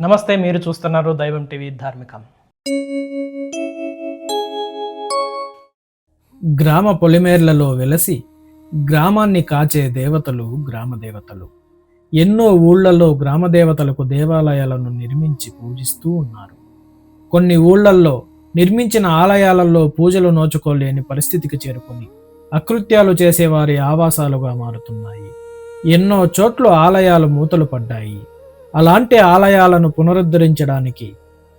నమస్తే మీరు చూస్తున్నారు దైవం టీవీ ధార్మికం. గ్రామ పొలిమేర్లలో వెలసి గ్రామాన్ని కాచే దేవతలు గ్రామ దేవతలు. ఎన్నో ఊళ్ళలో గ్రామ దేవతలకు దేవాలయాలను నిర్మించి పూజిస్తూ ఉన్నారు. కొన్ని ఊళ్ళల్లో నిర్మించిన ఆలయాలలో పూజలు నోచుకోలేని పరిస్థితికి చేరుకుని అకృత్యాలు చేసేవారి ఆవాసాలుగా మారుతున్నాయి. ఎన్నో చోట్ల ఆలయాలు మూతలు పడ్డాయి. అలాంటి ఆలయాలను పునరుద్ధరించడానికి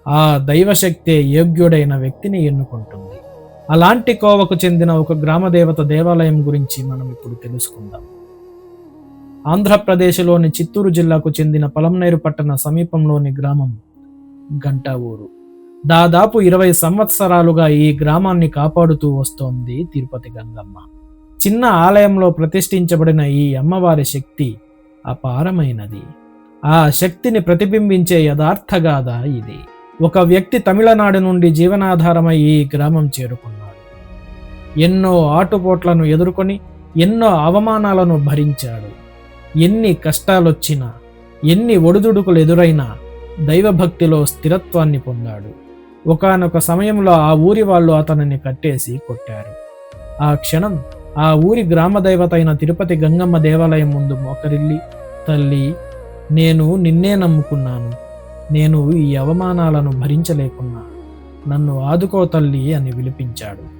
ఆ దైవశక్తే యోగ్యుడైన వ్యక్తిని ఎన్నుకుంటుంది. అలాంటి కోవకు చెందిన ఒక గ్రామదేవత దేవాలయం గురించి మనం ఇప్పుడు తెలుసుకుందాం. ఆంధ్రప్రదేశ్లోని చిత్తూరు జిల్లాకు చెందిన పలంనేరు పట్టణ సమీపంలోని గ్రామం గంటా ఊరు దాదాపు ఇరవై సంవత్సరాలుగా ఈ గ్రామాన్ని కాపాడుతూ వస్తోంది తిరుపతి గంగమ్మ. చిన్న ఆలయంలో ప్రతిష్ఠించబడిన ఈ అమ్మవారి శక్తి అపారమైనది. ఆ శక్తిని ప్రతిబింబించే యథార్థగాథ ఇది. ఒక వ్యక్తి తమిళనాడు నుండి జీవనాధారమై ఈ గ్రామం చేరుకున్నాడు. ఎన్నో ఆటుపోట్లను ఎదుర్కొని ఎన్నో అవమానాలను భరించాడు. ఎన్ని కష్టాలొచ్చినా ఎన్ని ఒడిదుడుకులు ఎదురైనా దైవభక్తిలో స్థిరత్వాన్ని పొందాడు. ఒకానొక సమయంలో ఆ ఊరి వాళ్ళు అతనిని కట్టేసి కొట్టారు. ఆ క్షణం ఆ ఊరి గ్రామ దేవత అయిన తిరుపతి గంగమ్మ దేవాలయం ముందు మోకరిల్లి తల్లి నేను నిన్నే నమ్ముకున్నాను. నేను ఈ అవమానాలను భరించలేకున్నా. నన్ను ఆదుకో తల్లి అని విలిపించాడు.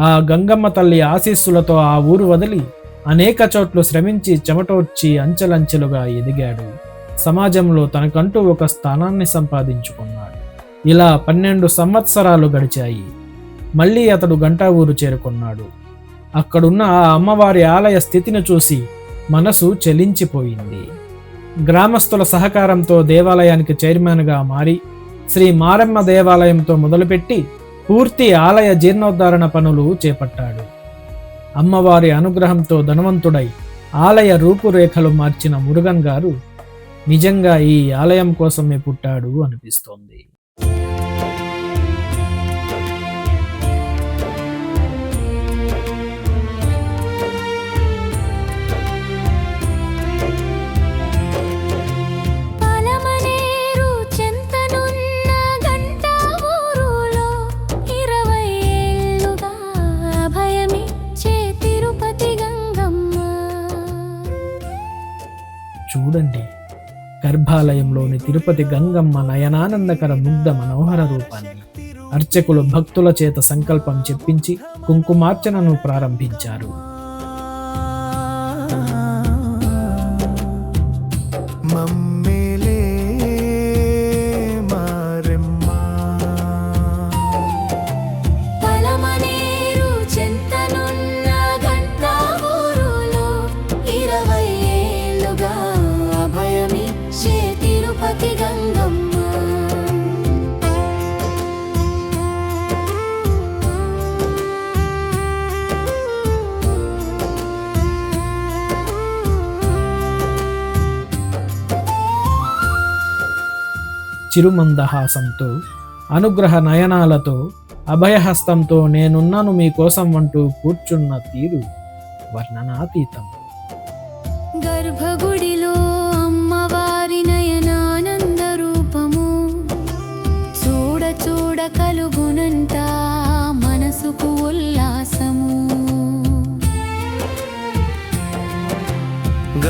ఆ గంగమ్మ తల్లి ఆశీస్సులతో ఆ ఊరు వదిలి అనేక చోట్లు శ్రమించి చెమటోడ్చి అంచెలంచెలుగా ఎదిగాడు. సమాజంలో తనకంటూ ఒక స్థానాన్ని సంపాదించుకున్నాడు. ఇలా పన్నెండు సంవత్సరాలు గడిచాయి. మళ్ళీ అతడు గంటా ఊరు చేరుకున్నాడు. అక్కడున్న ఆ అమ్మవారి ఆలయ స్థితిని చూసి మనసు చెలించిపోయింది. గ్రామస్తుల సహకారంతో దేవాలయానికి చైర్మన్గా మారి శ్రీ మారమ్మ దేవాలయంతో మొదలుపెట్టి పూర్తి ఆలయ జీర్ణోద్ధరణ పనులు చేపట్టాడు. అమ్మవారి అనుగ్రహంతో ధనవంతుడై ఆలయ రూపురేఖలు మార్చిన మురుగన్ గారు నిజంగా ఈ ఆలయం కోసమే పుట్టాడు అనిపిస్తోంది. చూడండి. గర్భాలయంలోని తిరుపతి గంగమ్మ నయనానందకర ముగ్ధ మనోహర రూపాన్ని అర్చకులు భక్తుల చేత సంకల్పం చెప్పించి కుంకుమార్చనను ప్రారంభించారు. చిరుమందహాసంతో అనుగ్రహ నయనాలతో అభయహస్తంతో నేనున్నాను మీకోసం అంటూ కూర్చున్న తీరు వర్ణనాతీతం. గర్భగుడిలో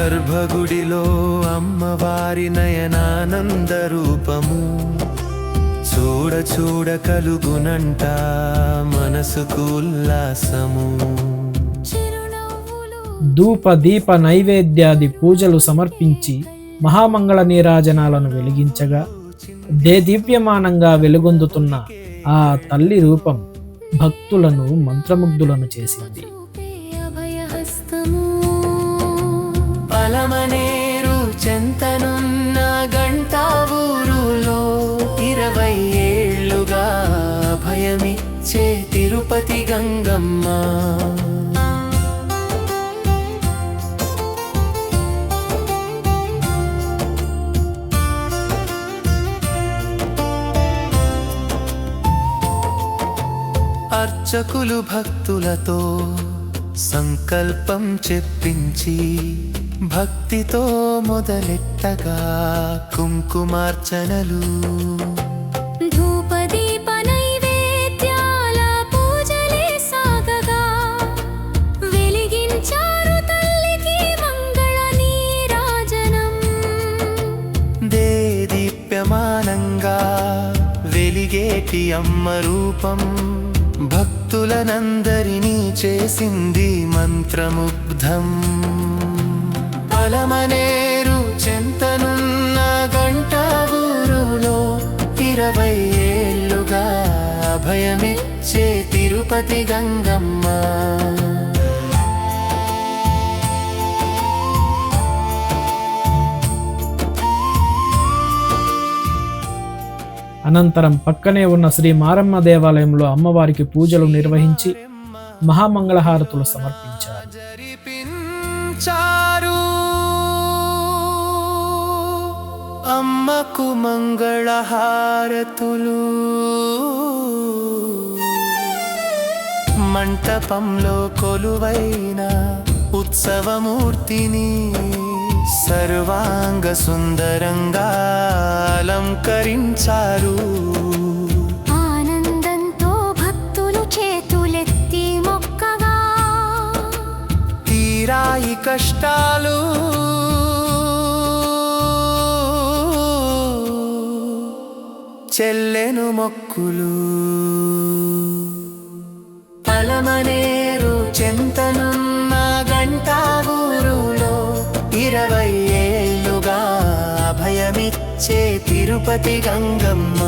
గర్భగుడిలో అమ్మవారి నయనానంద రూపము. చూడ చూడ కలుగునంట మనసుకు ఉల్లాసము. ధూప దీప నైవేద్యాది పూజలు సమర్పించి మహామంగళ నీరాజనాలను వెలిగించగా దేదీప్యమానంగా వెలుగొందుతున్న ఆ తల్లి రూపం భక్తులను మంత్రముగ్ధులను చేసింది. అభయహస్తము. పలమనేరు చెంతనున్న గంటా ఊరులో ఇరవై ఏళ్ళుగా భయమిచ్చే తిరుపతి గంగమ్మ. అర్చకులు భక్తులతో సంకల్పం చెప్పించి భక్తితో మొదలెట్టగా కుంకుమార్చనలు. ధూపదీప నైవేద్యాల పూజలే సాగగా. వెలిగించారు తల్లికి మంగళ నీరాజనం. దేదీప్యమానంగా వెలిగేటి అమ్మ రూపం. భక్తులనందరినీ చేసింది మంత్రముగ్ధం. పలమనేరు చెంతనున్న గంట ఊరులో ఇరవై ఏళ్ళుగా అభయమిచ్చే తిరుపతి గంగమ్మ. అనంతరం పక్కనే ఉన్న శ్రీ మారమ్మ దేవాలయంలో అమ్మవారికి పూజలు నిర్వహించి మహామంగళహారతులు సమర్పించారు అమ్మకు మంగళహారతులు. మంటపంలో కొలువైన ఉత్సవమూర్తిని సర్వాంగ సుందరంగా అలంకరించారు. ఆనందంతో భక్తులు చేతులెత్తి మొక్కగా తీరాయి కష్టాలు చెల్లెను మొక్కులు. పలమనేరు చెంతనున్న గంట ఊరులో ఇరవై ఏళ్ళుగా అభయమిచ్చే తిరుపతి గంగమ్మ.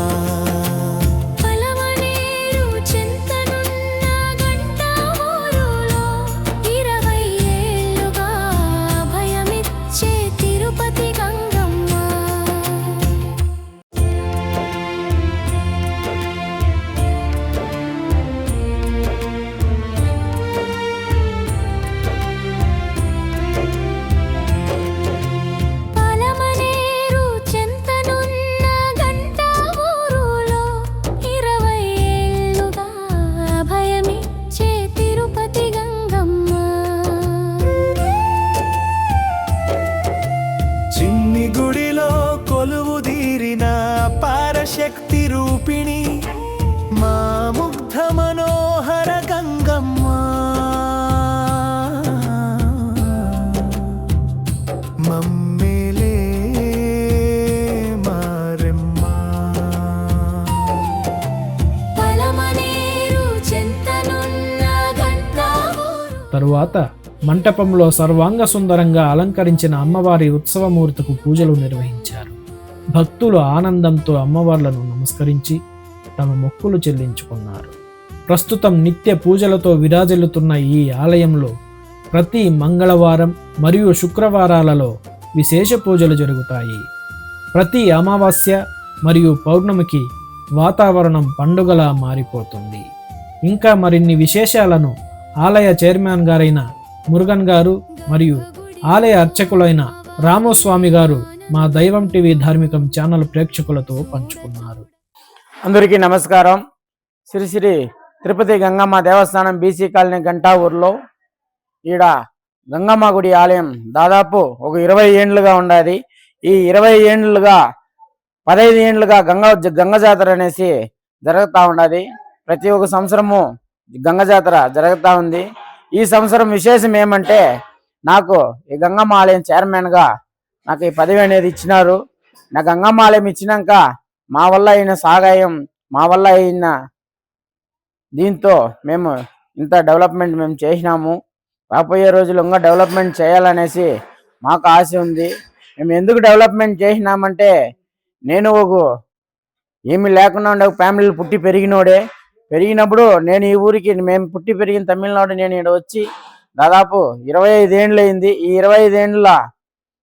తరువాత మంటపంలో సర్వాంగ సుందరంగా అలంకరించిన అమ్మవారి ఉత్సవమూర్తికి పూజలు నిర్వహించారు. భక్తులు ఆనందంతో అమ్మవార్లను నమస్కరించి తమ మొక్కులు చెల్లించుకున్నారు. ప్రస్తుతం నిత్య పూజలతో విరాజిల్లుతున్న ఈ ఆలయంలో ప్రతి మంగళవారం మరియు శుక్రవారాలలో విశేష పూజలు జరుగుతాయి. ప్రతి అమావాస్య మరియు పౌర్ణమికి వాతావరణం పండుగలా మారిపోతుంది. ఇంకా మరిన్ని విశేషాలను ఆలయ చైర్మన్ గారైన మురుగన్ గారు మరియు ఆలయ అర్చకులైన రామస్వామి గారు మా దైవం టీవీ ధార్మికం ఛానల్ ప్రేక్షకులతో పంచుకున్నారు. అందరికీ నమస్కారం. శ్రీ శ్రీ తిరుపతి గంగమ్మ దేవస్థానం బీసీ కాలనీ గంటా ఊర్లో ఈడ గంగమ్మ గుడి ఆలయం దాదాపు ఒక ఇరవై ఏండ్లుగా ఉండేది. ఈ ఇరవై ఏండ్లుగా పదహైదు ఏండ్లుగా గంగ గంగ జాతర అనేసి జరుగుతూ ఉన్నది ప్రతి ఒక్క సంవత్సరము గంగ జాతర జరుగుతూ ఉంది. ఈ సంవత్సరం విశేషం ఏమంటే నాకు ఈ గంగమ్మ ఆలయం చైర్మన్గా నాకు ఈ పదవి అనేది ఇచ్చినారు. నా గంగమ్మ ఆలయం ఇచ్చినాక మా వల్ల అయిన సహాయం మా వల్ల అయిన దీంతో మేము ఇంత డెవలప్మెంట్ మేము చేసినాము. రాబోయే రోజులు ఇంకా డెవలప్మెంట్ చేయాలనేసి మాకు ఆశ ఉంది. మేము ఎందుకు డెవలప్మెంట్ చేసినామంటే నేను ఒక ఏమి లేకుండా ఉండే ఫ్యామిలీలు పుట్టి పెరిగినోడే. పెరిగినప్పుడు నేను ఈ ఊరికి మేము పుట్టి పెరిగిన తమిళనాడు నేను ఇక్కడ వచ్చి దాదాపు ఇరవై ఐదేండ్లు అయింది ఈ ఇరవై ఐదేండ్ల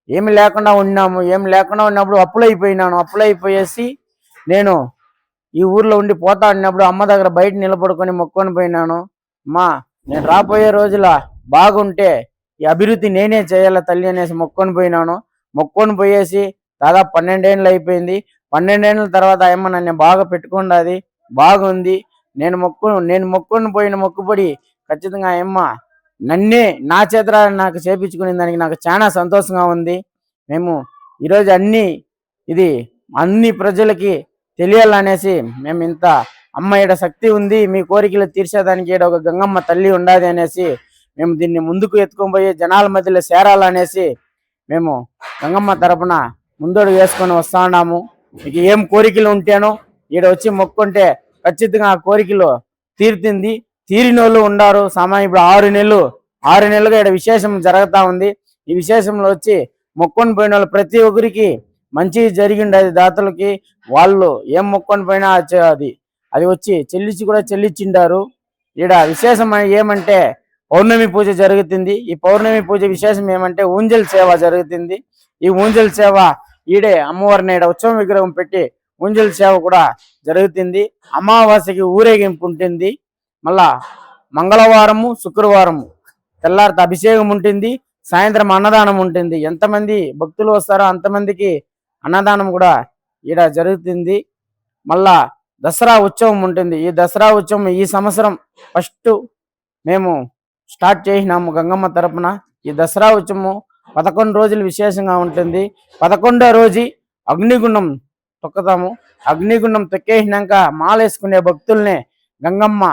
ఏమి లేకుండా ఉన్నాము. ఏమి లేకుండా ఉన్నప్పుడు అప్పులైపోయినాను. అప్పులైపోయేసి నేను ఈ ఊర్లో ఉండి పోతా ఉన్నప్పుడు అమ్మ దగ్గర బయట నిలబడుకొని మొక్కొని పోయినాను. అమ్మా నేను రాబోయే రోజుల బాగుంటే ఈ అభివృద్ధి నేనే చేయాల తల్లి అనేసి మొక్కొని పోయినాను. మొక్కొని పోయేసి దాదాపు పన్నెండేండ్లు అయిపోయింది. పన్నెండేళ్ళ తర్వాత అమ్మ నన్ను బాగా పెట్టుకున్నది బాగుంది. నేను మొక్కు నేను మొక్కుని పోయిన మొక్కుబడి ఖచ్చితంగా అమ్మ నన్నే నా చేత నాకు చేపించుకునే దానికి నాకు చాలా సంతోషంగా ఉంది. మేము ఈరోజు అన్ని ఇది అన్ని ప్రజలకి తెలియాలనేసి మేము ఇంత అమ్మ ఈడ శక్తి ఉంది. మీ కోరికలు తీర్చేదానికి ఈడ ఒక గంగమ్మ తల్లి ఉండాలి అనేసి మేము దీన్ని ముందుకు ఎత్తుకొని పోయి జనాల మధ్యలో చేరాలనేసి మేము గంగమ్మ తరపున ముందడుగు వేసుకొని వస్తా ఉన్నాము. మీకు ఏం కోరికలు ఉంటేనో ఈడ వచ్చి మొక్కుంటే ఖచ్చితంగా ఆ కోరికలు తీరుతుంది. తీరిన వాళ్ళు ఉండారు. సామాన్య ఇప్పుడు ఆరు నెలలు ఆరు నెలలుగా ఇక్కడ విశేషం జరుగుతా ఉంది. ఈ విశేషంలో వచ్చి మొక్కొని పోయిన వాళ్ళు ప్రతి ఒక్కరికి మంచి జరిగింది అది దాతలకి. వాళ్ళు ఏం మొక్కొని పోయినా అది అది అది వచ్చి చెల్లించి కూడా చెల్లించిండారు. ఈడ విశేషం ఏమంటే పౌర్ణమి పూజ జరుగుతుంది. ఈ పౌర్ణమి పూజ విశేషం ఏమంటే ఊంజల్ సేవ జరుగుతుంది. ఈ ఊంజల్ సేవ ఈడే అమ్మవారిని ఈడ ఉత్సవం విగ్రహం పెట్టి ఊంజల్ సేవ కూడా జరుగుతుంది. అమావాస్యకి ఊరేగింపు ఉంటుంది మళ్ళా మంగళవారము శుక్రవారము తెల్లారిత అభిషేకం ఉంటుంది సాయంత్రం అన్నదానం ఉంటుంది ఎంతమంది భక్తులు వస్తారో అంతమందికి అన్నదానం కూడా ఈడ జరుగుతుంది. మళ్ళా దసరా ఉత్సవం ఉంటుంది ఈ దసరా ఉత్సవం ఈ సంవత్సరం ఫస్ట్ మేము స్టార్ట్ చేసినాము గంగమ్మ తరపున. ఈ దసరా ఉత్సవం పదకొండు రోజులు విశేషంగా ఉంటుంది. పదకొండో రోజు అగ్నిగుండం తొక్కుతాము అగ్నిగుండం తొక్కేసినాక మాలేసుకునే భక్తుల్ని గంగమ్మ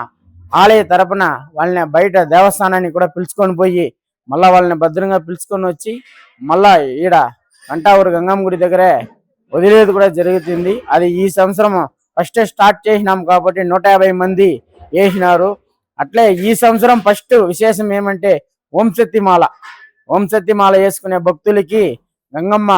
ఆలయ తరపున వాళ్ళని బయట దేవస్థానాన్ని కూడా పిలుచుకొని పోయి మళ్ళా వాళ్ళని భద్రంగా పిలుచుకొని వచ్చి మళ్ళా ఈడ కంటావూరు గంగమ్మ గుడి దగ్గరే వదిలేదు కూడా జరుగుతుంది. అది ఈ సంవత్సరం ఫస్ట్ స్టార్ట్ చేసినాం కాబట్టి నూట యాభై మంది వేసినారు. అట్లే ఈ సంవత్సరం ఫస్ట్ విశేషం ఏమంటే ఓంశక్తిమాల ఓంశక్తిమాల మాల. మాల వేసుకునే భక్తులకి గంగమ్మ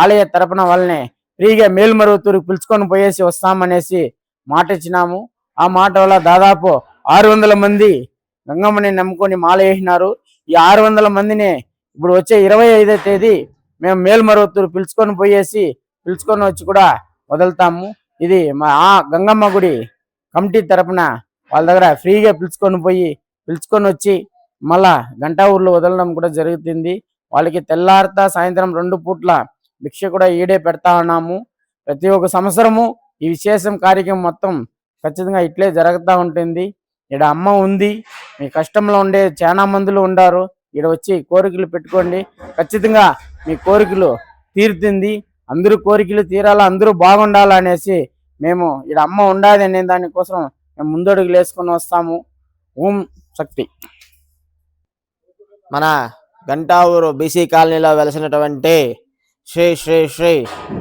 ఆలయ తరపున వాళ్ళని ఫ్రీగా మేల్మరువతూరుకు పిలుచుకొని పోయేసి వస్తామనేసి మాట ఇచ్చినాము ఆ మాట వల్ల దాదాపు ఆరు వందల మంది గంగమ్మని నమ్ముకొని మాల వేసినారు ఈ ఆరు వందల మందిని ఇప్పుడు వచ్చే ఇరవై ఐదో తేదీ మేము మేల్మరువతూరు పిలుచుకొని పోయేసి పిలుచుకొని వచ్చి కూడా వదులుతాము. ఇది మా ఆ గంగమ్మ గుడి కమిటీ తరపున వాళ్ళ దగ్గర ఫ్రీగా పిలుచుకొని పోయి పిలుచుకొని వచ్చి మళ్ళా గంటా ఊర్లో వదలడం కూడా జరుగుతుంది. వాళ్ళకి తెల్లారిత సాయంత్రం రెండు పూట్ల భిక్ష కూడా ఈడే పెడతా ఉన్నాము. ప్రతి ఒక్క సంవత్సరము ఈ విశేషం కార్యక్రమం మొత్తం ఖచ్చితంగా ఇట్లే జరుగుతూ ఉంటుంది. ఈడ అమ్మ ఉంది. మీ కష్టంలో ఉండే చాలా మందులు ఉండారు. ఈడ వచ్చి కోరికలు పెట్టుకోండి. ఖచ్చితంగా మీ కోరికలు తీరుతుంది. అందరూ కోరికలు తీరాలా అందరూ బాగుండాలనేసి మేము ఈడ అమ్మ ఉండాలి అనే దానికోసం మేము ముందడుగులు వేసుకొని వస్తాము. ఓం శక్తి. మన గంటావూరు బీసీ కాలనీలో వెలసినటువంటి శ్రీ శ్రీ శ్రీ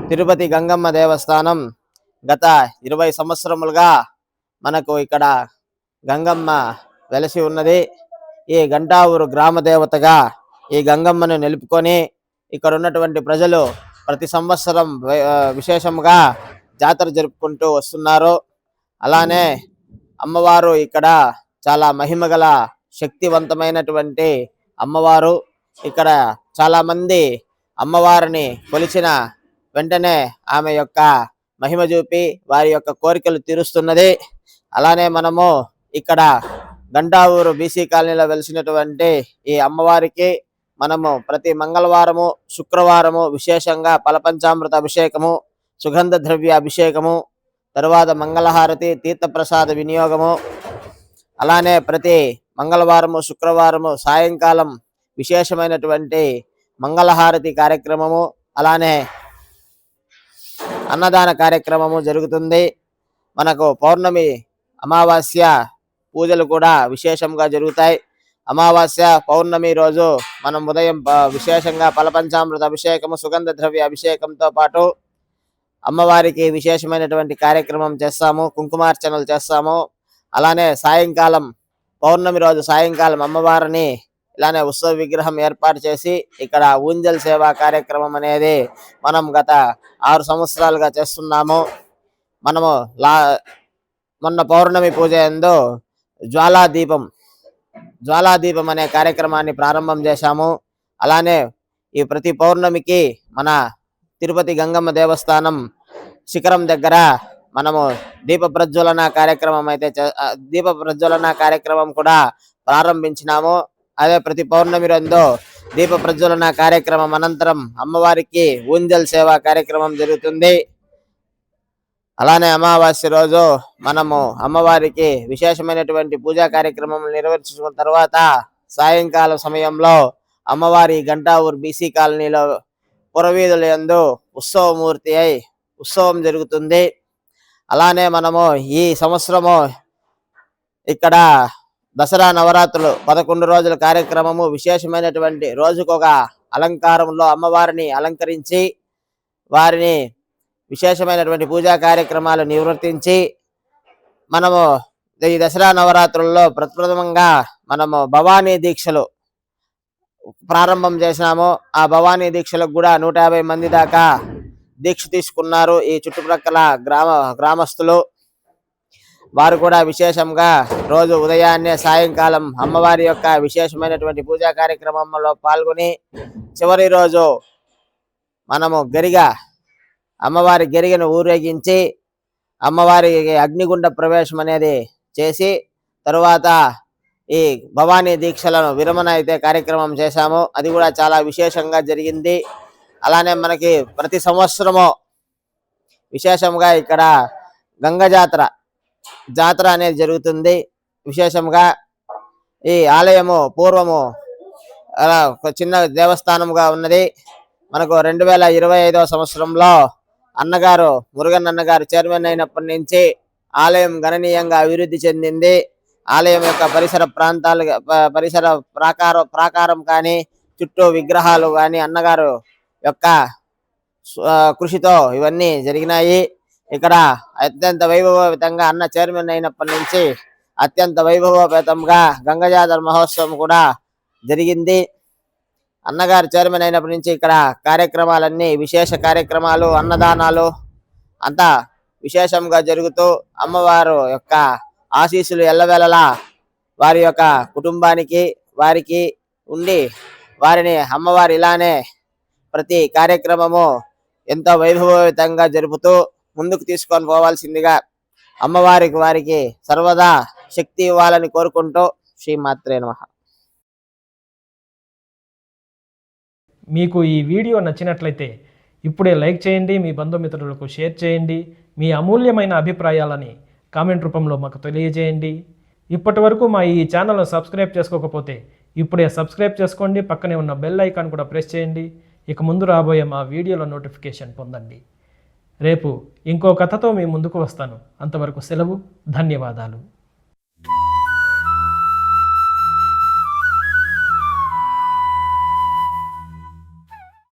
తిరుపతి గంగమ్మ దేవస్థానం గత ఇరవై సంవత్సరములుగా మనకు ఇక్కడ గంగమ్మ వెలసి ఉన్నది. ఈ గంటావూరు గ్రామ దేవతగా ఈ గంగమ్మను నిలుపుకొని ఇక్కడ ఉన్నటువంటి ప్రజలు ప్రతి సంవత్సరం విశేషముగా జాతర జరుపుకుంటూ వస్తున్నారు. అలానే అమ్మవారు ఇక్కడ చాలా మహిమగల శక్తివంతమైనటువంటి అమ్మవారు. ఇక్కడ చాలా మంది అమ్మవారిని కొలిచిన వెంటనే ఆమె యొక్క మహిమ చూపి వారి యొక్క కోరికలు తీరుస్తున్నది. అలానే మనము ఇక్కడ గంటావూరు బీసీ కాలనీలో వెలిసినటువంటి ఈ అమ్మవారికి మనము ప్రతి మంగళవారము శుక్రవారము విశేషంగా పలపంచామృత అభిషేకము సుగంధ ద్రవ్య అభిషేకము తరువాత మంగళహారతి తీర్థప్రసాద వినియోగము. అలానే ప్రతి మంగళవారము శుక్రవారము సాయంకాలం విశేషమైనటువంటి మంగళహారతి కార్యక్రమము అలానే అన్నదాన కార్యక్రమము జరుగుతుంది. మనకు పౌర్ణమి అమావాస్య పూజలు కూడా విశేషంగా జరుగుతాయి. అమావాస్య పౌర్ణమి రోజు మనం ఉదయం ప- విశేషంగా పలపంచామృత అభిషేకము సుగంధ ద్రవ్య అభిషేకంతో పాటు అమ్మవారికి విశేషమైనటువంటి కార్యక్రమం చేస్తాము కుంకుమార్చనలు చేస్తాము. అలానే సాయంకాలం పౌర్ణమి రోజు సాయంకాలం అమ్మవారిని ఇలానే ఉత్సవ విగ్రహం ఏర్పాటు చేసి ఇక్కడ ఊంజల్ సేవా కార్యక్రమం అనేది మనం గత ఆరు సంవత్సరాలుగా చేస్తున్నాము. మనము లా మొన్న పౌర్ణమి పూజ ఎందు జ్వాలా దీపం జ్వాలా దీపం అనే కార్యక్రమాన్ని ప్రారంభం చేశాము. అలానే ఈ ప్రతి పౌర్ణమికి మన తిరుపతి గంగమ్మ దేవస్థానం శిఖరం దగ్గర మనము దీప ప్రజ్వలన కార్యక్రమం అయితే దీప ప్రజ్వలన కార్యక్రమం కూడా ప్రారంభించినాము. అదే ప్రతి పౌర్ణమి రందో దీప ప్రజ్వలన కార్యక్రమం అనంతరం అమ్మవారికి ఊంజల్ సేవ కార్యక్రమం జరుగుతుంది. అలానే అమావాస్య రోజు మనము అమ్మవారికి విశేషమైనటువంటి పూజా కార్యక్రమం నిర్వహించుకున్న తర్వాత సాయంకాల సమయంలో అమ్మవారి గంటావూరు బీసీ కాలనీలో పురవీధుల యందు ఉత్సవమూర్తి అయి ఉత్సవం జరుగుతుంది. అలానే మనము ఈ సంవత్సరము ఇక్కడ దసరా నవరాత్రులు పదకొండు రోజుల కార్యక్రమము విశేషమైనటువంటి రోజుకొక అలంకారంలో అమ్మవారిని అలంకరించి వారిని విశేషమైనటువంటి పూజా కార్యక్రమాలు నిర్వర్తించి మనము ఈ దసరా నవరాత్రుల్లో ప్రప్రథమంగా మనము భవానీ దీక్షలు ప్రారంభం చేసినాము. ఆ భవానీ దీక్షలకు కూడా నూట యాభై మంది దాకా దీక్ష తీసుకున్నారు ఈ చుట్టుప్రక్కల గ్రామ గ్రామస్తులు. వారు కూడా విశేషంగా రోజు ఉదయాన్నే సాయంకాలం అమ్మవారి యొక్క విశేషమైనటువంటి పూజా కార్యక్రమంలో పాల్గొని చివరి రోజు మనము గరిగ అమ్మవారి గరిగను ఊరేగించి అమ్మవారి అగ్నిగుండ ప్రవేశం అనేది చేసి తరువాత ఈ భవానీ దీక్షలను విరమణ అయితే కార్యక్రమం చేశాము. అది కూడా చాలా విశేషంగా జరిగింది. అలానే మనకి ప్రతి సంవత్సరము విశేషంగా ఇక్కడ గంగ జాతర జాతర అనేది జరుగుతుంది. విశేషంగా ఈ ఆలయము పూర్వము అలా ఒక చిన్న దేవస్థానంగా ఉన్నది. మనకు రెండు వేల ఇరవై ఐదవ సంవత్సరంలో అన్నగారు మురుగన్ అన్నగారు చైర్మన్ అయినప్పటి నుంచి ఆలయం గణనీయంగా అభివృద్ధి చెందింది. ఆలయం యొక్క పరిసర ప్రాంతాలు పరిసర ప్రాకారం ప్రాకారం కానీ చుట్టూ విగ్రహాలు కానీ అన్నగారు యొక్క కృషితో ఇవన్నీ జరిగినాయి. ఇక్కడ అత్యంత వైభవోపేతంగా అన్న చైర్మన్ అయినప్పటి నుంచి అత్యంత వైభవోపేతంగా గంగజాతర మహోత్సవం కూడా జరిగింది. అన్నగారు చైర్మన్ అయినప్పటి నుంచి ఇక్కడ కార్యక్రమాలన్నీ విశేష కార్యక్రమాలు అన్నదానాలు అంతా విశేషంగా జరుగుతూ అమ్మవారు యొక్క ఆశీస్సులు ఎల్లవేళలా వారి యొక్క కుటుంబానికి వారికి ఉండి వారిని అమ్మవారు ఇలానే ప్రతి కార్యక్రమము ఎంతో వైభవోపేతంగా జరుపుతూ ముందుకు తీసుకొని పోవాల్సిందిగా అమ్మవారికి వారికి సర్వదా శక్తి ఇవ్వాలని కోరుకుంటూ శ్రీమాత్రే నమ. మీకు ఈ వీడియో నచ్చినట్లయితే ఇప్పుడే లైక్ చేయండి మీ బంధుమిత్రులకు షేర్ చేయండి మీ అమూల్యమైన అభిప్రాయాలని కామెంట్ రూపంలో మాకు తెలియజేయండి. ఇప్పటి వరకు మా ఈ ఛానల్ను సబ్స్క్రైబ్ చేసుకోకపోతే ఇప్పుడే సబ్స్క్రైబ్ చేసుకోండి పక్కనే ఉన్న బెల్ ఐకాన్ కూడా ప్రెస్ చేయండి. ఇక ముందు రాబోయే మా వీడియోల నోటిఫికేషన్ పొందండి. రేపు ఇంకో కథతో మీ ముందుకు వస్తాను. అంతవరకు సెలవు ధన్యవాదాలు.